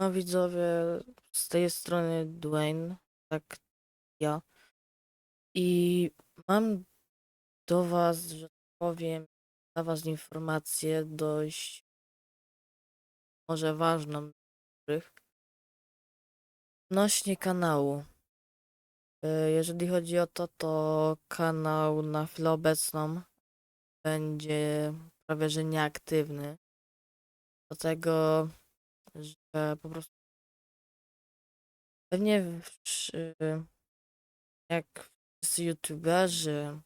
No widzowie, z tej strony Dwayne, tak ja. I mam do was, że tak powiem, dla was informację dość może ważną. Odnośnie kanału. E, Jeżeli chodzi o to, to kanał na chwilę obecną będzie prawie że nieaktywny. Dlatego, że po prostu pewnie jak wszyscy youtuberzy,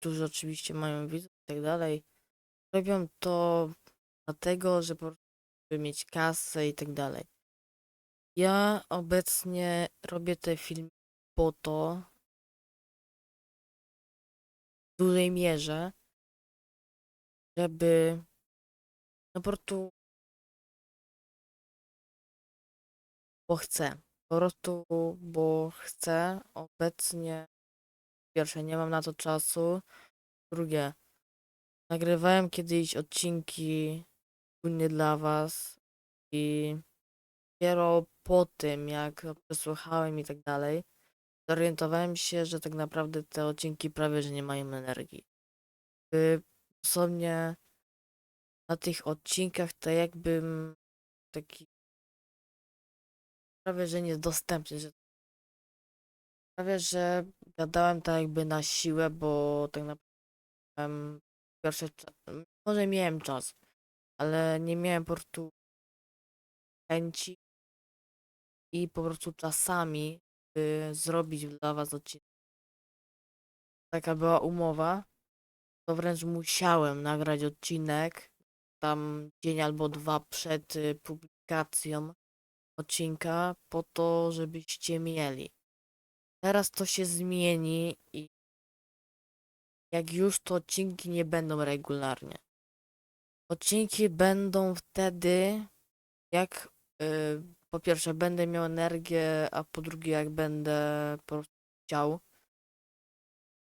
którzy oczywiście mają widzów i tak dalej, robią to dlatego, że po prostu żeby mieć kasę i tak dalej. Ja obecnie robię te filmy po to, w dużej mierze, żeby no po prostu bo chcę. Po prostu, bo chcę. Obecnie, pierwsze, nie mam na to czasu. Drugie, nagrywałem kiedyś odcinki ogólnie dla was i dopiero po tym, jak przesłuchałem i tak dalej, zorientowałem się, że tak naprawdę te odcinki prawie, że nie mają energii. Osobnie na tych odcinkach to jakbym taki prawie, że niedostępny, że prawie, że gadałem tak jakby na siłę, bo tak naprawdę pierwsze, może miałem czas, ale nie miałem po prostu chęci i po prostu czasami by zrobić dla was odcinek. Taka była umowa, to wręcz musiałem nagrać odcinek tam dzień albo dwa przed y, publikacją odcinka po to, żebyście mieli. Teraz to się zmieni i jak już to odcinki nie będą regularnie. Odcinki będą wtedy, jak y, po pierwsze będę miał energię, a po drugie jak będę po prostu chciał.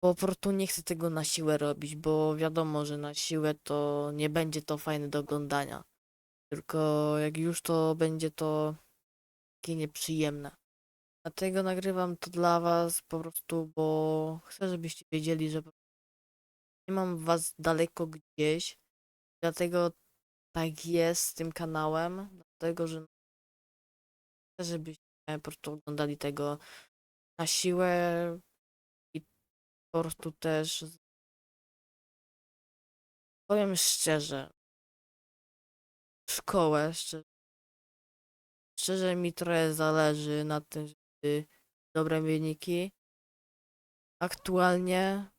Po prostu nie chcę tego na siłę robić, bo wiadomo, że na siłę to nie będzie to fajne do oglądania. Tylko jak już to będzie to takie nieprzyjemne. Dlatego nagrywam to dla was po prostu, bo chcę, żebyście wiedzieli, że nie mam was daleko gdzieś. Dlatego tak jest z tym kanałem. Dlatego, że chcę, żebyście po prostu oglądali tego na siłę i po prostu też powiem szczerze, szkołę, szczerze, szczerze mi trochę zależy na tym, żeby dobre wyniki. Aktualnie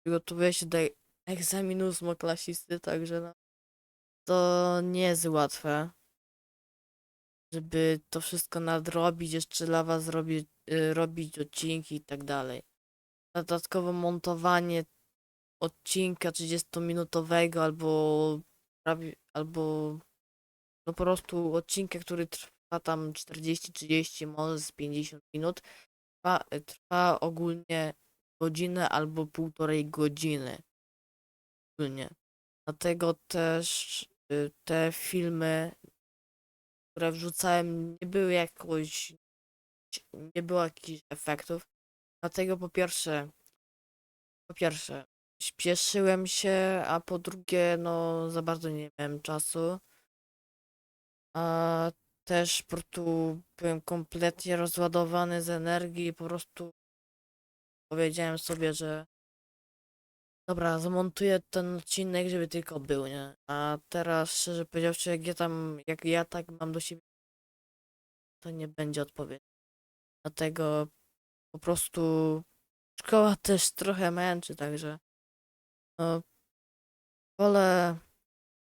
przygotowuję się do egzaminu ósmoklasisty, także no, to nie jest łatwe, żeby to wszystko nadrobić, jeszcze dla was robić, y, robić odcinki i tak dalej. Dodatkowo montowanie odcinka 30-minutowego albo albo no po prostu odcinka, który trwa tam 40-30, może z 50 minut, trwa, trwa ogólnie godzinę albo półtorej godziny. Ogólnie. Dlatego też y, te filmy, które wrzucałem, nie były jakoś, nie było jakichś efektów. Dlatego po pierwsze, po pierwsze, śpieszyłem się, a po drugie, no za bardzo nie miałem czasu. A też po prostu byłem kompletnie rozładowany z energii i po prostu powiedziałem sobie, że dobra, zamontuję ten odcinek, żeby tylko był, nie? A teraz, szczerze powiedziawszy, jak ja tam, jak ja tak mam do siebie, to nie będzie odpowiedź. Dlatego po prostu szkoła też trochę męczy, także no, wolę,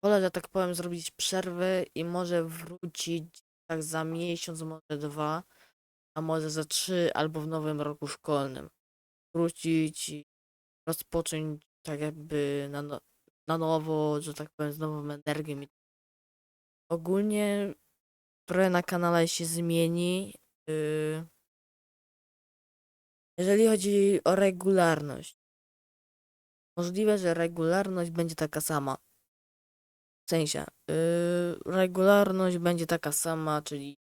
wolę, że tak powiem, zrobić przerwy i może wrócić tak za miesiąc, może dwa, a może za trzy albo w nowym roku szkolnym. Wrócić i rozpocząć tak jakby na, no, na nowo, że tak powiem, z nową energią. Ogólnie trochę na kanale się zmieni. Yy, jeżeli chodzi o regularność. Możliwe, że regularność będzie taka sama. W sensie, yy, regularność będzie taka sama, czyli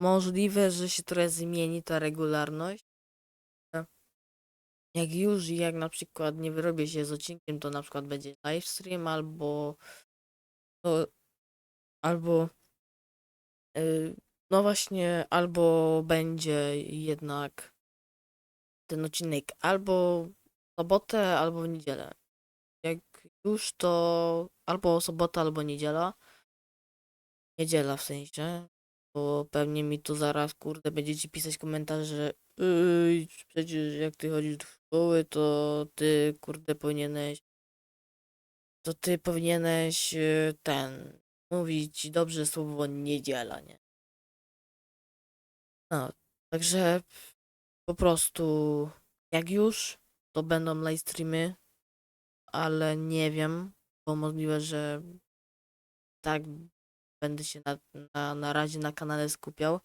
możliwe, że się trochę zmieni ta regularność. Jak już, jak na przykład nie wyrobię się z odcinkiem, to na przykład będzie livestream albo to, albo yy, no właśnie, albo będzie jednak ten odcinek albo w sobotę, albo w niedzielę. Jak już to albo sobota, albo niedziela. Niedziela w sensie. Bo pewnie mi tu zaraz, kurde, będziecie pisać komentarze, że "Ej, przecież jak ty chodzisz do szkoły, to ty, kurde, powinieneś to ty powinieneś y, ten mówić dobrze słowo niedziela, nie? No, także po prostu jak już, to będą live streamy, ale nie wiem, bo możliwe, że tak będę się na, na, na razie na kanale skupiał.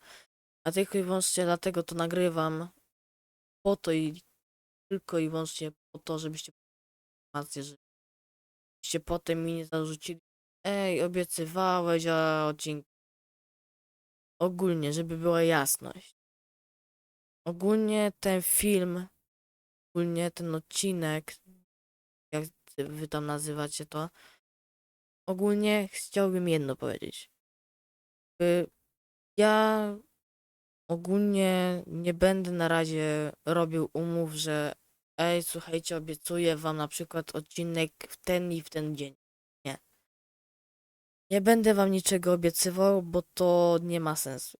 A tylko i wyłącznie dlatego to nagrywam po to i tylko i wyłącznie po to, żebyście informację, żebyście potem mi nie zarzucili ej, obiecywałeś, a odcinek ogólnie, żeby była jasność. Ogólnie ten film, ogólnie ten odcinek, jak wy tam nazywacie to, ogólnie chciałbym jedno powiedzieć. Y, Ja ogólnie nie będę na razie robił umów, że ej, słuchajcie, obiecuję wam na przykład odcinek w ten i w ten dzień. Nie. Nie będę wam niczego obiecywał, bo to nie ma sensu.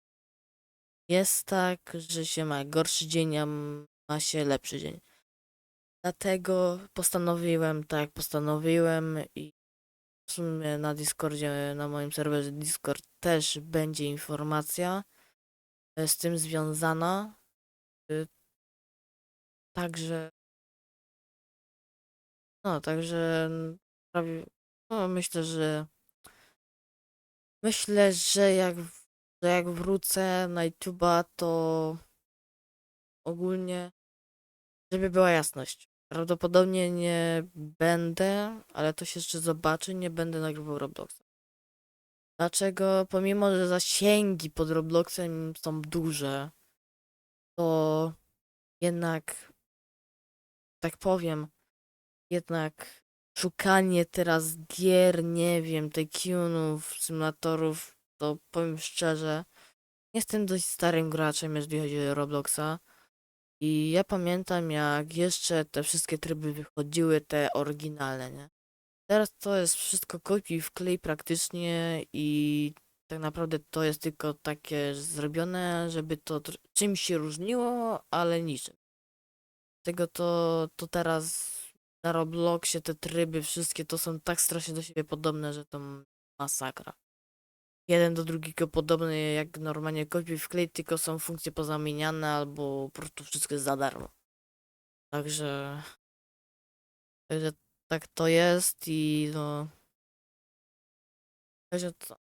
Jest tak, że się ma gorszy dzień, a ma się lepszy dzień. Dlatego postanowiłem, tak postanowiłem i w sumie na Discordzie, na moim serwerze Discord też będzie informacja e, z tym związana. Y, Także. No, także. No, myślę, że. Myślę, że jak, że jak wrócę na YouTube'a, to ogólnie, żeby była jasność. Prawdopodobnie nie będę, ale to się jeszcze zobaczy, nie będę nagrywał Robloxa. Dlaczego? Pomimo, że zasięgi pod Robloxem są duże, to jednak, tak powiem, jednak szukanie teraz gier, nie wiem, tycoonów, symulatorów, to powiem szczerze, jestem dość starym graczem, jeżeli chodzi o Robloxa. I ja pamiętam, jak jeszcze te wszystkie tryby wychodziły, te oryginalne, nie? Teraz to jest wszystko kopiuj w klej praktycznie i tak naprawdę to jest tylko takie zrobione, żeby to czymś się różniło, ale niczym. Tego to, to teraz na Robloxie te tryby wszystkie to są tak strasznie do siebie podobne, że to masakra. Jeden do drugiego podobny jak normalnie kopiuj w klej, tylko są funkcje pozamieniane albo po prostu wszystko jest za darmo. Także... Także tak to jest i no... Także co?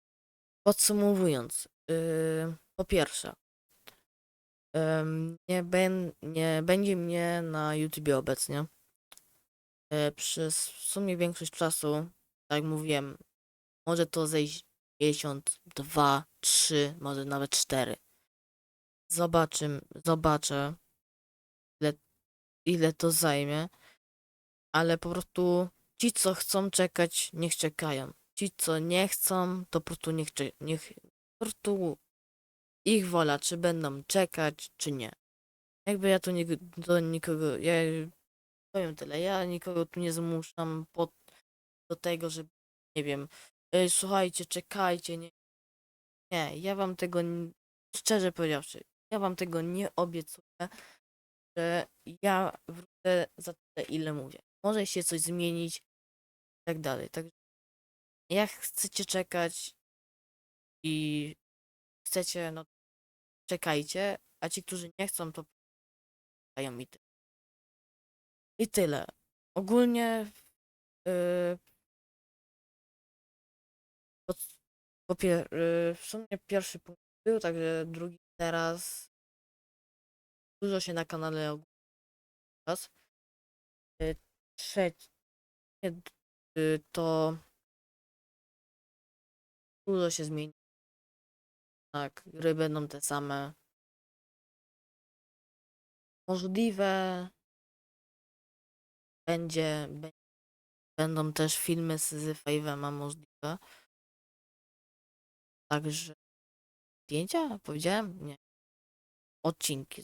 Podsumowując, yy, po pierwsze, ym, nie, ben, nie będzie mnie na YouTubie obecnie. Yy, przez w sumie większość czasu, tak jak mówiłem, może to zejść miesiąc, dwa, trzy, może nawet cztery. Zobaczymy, zobaczę, ile, ile to zajmie, ale po prostu ci, co chcą czekać, niech czekają. Ci, co nie chcą, to po prostu niech, niech po prostu ich wola, czy będą czekać, czy nie. Jakby ja tu nie, do nikogo, ja powiem tyle, ja nikogo tu nie zmuszam pod, do tego, żeby, nie wiem, "Ej, słuchajcie, czekajcie, nie. Nie, ja wam tego, szczerze powiedziawszy, ja wam tego nie obiecuję, że ja wrócę za tyle, ile mówię. Może się coś zmienić i tak dalej. Także jak chcecie czekać i chcecie, no czekajcie, a ci, którzy nie chcą, to czekają i tyle. I tyle. Ogólnie yy, po pier, yy, w sumie pierwszy punkt był, także drugi teraz dużo się na kanale ogólnie teraz. Yy, trzeci yy, to Dużo się zmieni. Tak, gry będą te same. Możliwe będzie, bę- będą też filmy z Five'em, a możliwe. Także zdjęcia? Powiedziałem? Nie. Odcinki.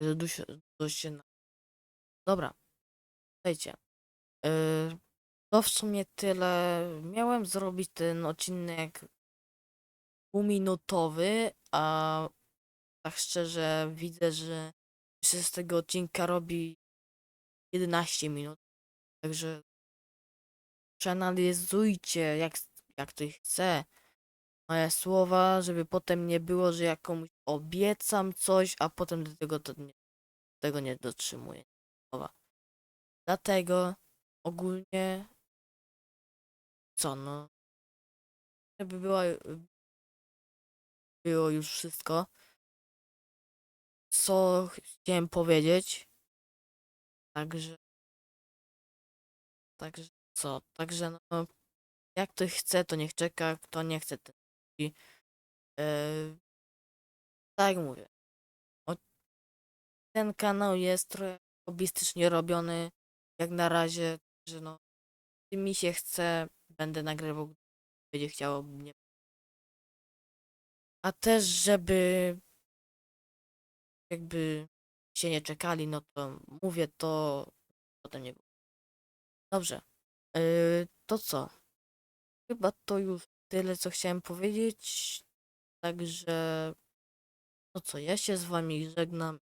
Dużo, dużo się na... Dobra. Słuchajcie. E, to w sumie tyle. Miałem zrobić ten odcinek półminutowy, a tak szczerze widzę, że się z tego odcinka robi 11 minut. Także przeanalizujcie, jak, jak ktoś chce moje słowa, żeby potem nie było, że ja komuś obiecam coś, a potem do tego, to nie, tego nie dotrzymuję. Słowa. Dlatego ogólnie co no żeby była było już wszystko co chciałem powiedzieć także także co. Także no jak ktoś chce to niech czeka kto nie chce musi. Eee, tak jak mówię o, ten kanał jest trochę hobbystycznie robiony jak na razie że no jeśli mi się chce będę nagrywał gdy będzie chciało mnie. A też żeby jakby się nie czekali no to mówię to potem nie było. Dobrze Yy, to co? Chyba to już tyle co chciałem powiedzieć. Także no co ja się z wami żegnam